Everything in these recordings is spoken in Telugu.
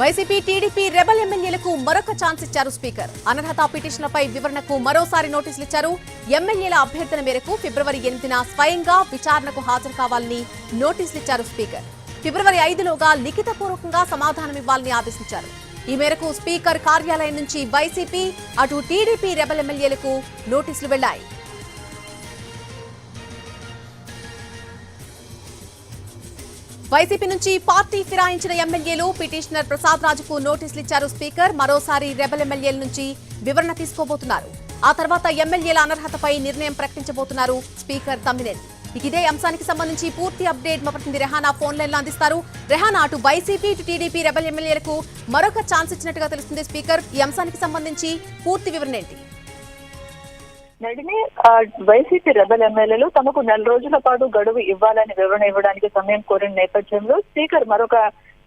వైసీపీ టీడీపీ రెబల్ ఎమ్మెల్యేలకు మరొక ఛాన్స్ ఇచ్చారు స్పీకర్. అనర్హత పిటిషన్లపై వివరణకు మరోసారి నోటీసులు ఇచ్చారు. ఎమ్మెల్యేల అభ్యర్థన మేరకు ఫిబ్రవరి ఎనిమిదిన స్వయంగా విచారణకు హాజరు కావాలని నోటీసులు ఇచ్చారు స్పీకర్. ఫిబ్రవరి ఐదులోగా లిఖితపూర్వకంగా సమాధానమివ్వాలని ఆదేశించారు. ఈ మేరకు స్పీకర్ కార్యాలయం నుంచి వైసీపీ అటు టీడీపీ రెబల్ ఎమ్మెల్యేలకు నోటీసులు వెళ్ళాయి వైసీపీ నుంచి పార్టీ ఫిరాయించిన ఎమ్మెల్యేలు పిటిషనర్ ప్రసాద్ రాజుకు నోటీసులు ఇచ్చారు స్పీకర్. మరోసారి రెబల్ ఎమ్మెల్యేల నుంచి వివరణ తీసుకోబోతున్నారు. ఆ తర్వాత ఎమ్మెల్యేల అనర్హతపై నిర్ణయం ప్రకటించబోతున్నారు స్పీకర్ తమ్మినేని. ఇక ఇదే అంశానికి సంబంధించి పూర్తి అప్డేట్ మా ప్రతినిధి రెహానా ఫోన్ లైన్లో అందిస్తారు. రెహానా అటు వైసీపీ ఇటు టీడీపీ రెబల్ ఎమ్మెల్యేలకు మరొక ఛాన్స్ ఇచ్చినట్టుగా తెలుస్తుంది స్పీకర్. ఈ అంశానికి సంబంధించి పూర్తి వివరణ ఏంటి? నడిని వైసీపీ రెబల్ ఎమ్మెల్యేలు తమకు నెల రోజుల పాటు గడువు ఇవ్వాలని వివరణ ఇవ్వడానికి సమయం కోరిన నేపథ్యంలో స్పీకర్ మరొక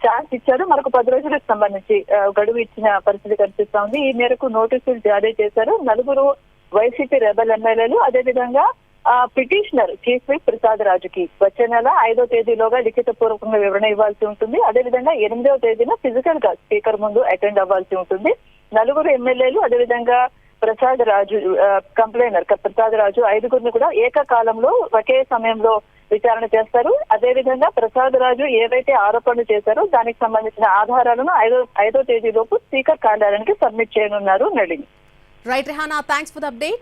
ఛాన్స్ ఇచ్చారు. మరొక పది రోజులకు సంబంధించి గడువు ఇచ్చిన పరిస్థితి కనిపిస్తా ఉంది ఈ మేరకు నోటీసులు జారీ చేశారు. నలుగురు వైసీపీ రెబల్ ఎమ్మెల్యేలు అదేవిధంగా ఆ పిటిషనర్ చీఫ్ విప్ ప్రసాద్ రాజుకి వచ్చే నెల ఐదో తేదీలోగా లిఖిత పూర్వకంగా వివరణ ఇవ్వాల్సి ఉంటుంది. అదేవిధంగా ఎనిమిదవ తేదీన ఫిజికల్గా స్పీకర్ ముందు అటెండ్ అవ్వాల్సి ఉంటుంది. నలుగురు ఎమ్మెల్యేలు అదేవిధంగా ప్రసాద్ రాజు కంప్లైనర్ ప్రసాద్ రాజు ఐదుగురిని కూడా ఏకకాలంలో ఒకే సమయంలో విచారణ చేస్తారు. అదేవిధంగా ప్రసాద్ రాజు ఏవైతే ఆరోపణలు చేశారో దానికి సంబంధించిన ఆధారాలను ఐదో ఐదో తేదీలోపు స్పీకర్ కార్యాలయానికి సబ్మిట్ చేయనున్నారు Nalini. Right Rehana thanks for the update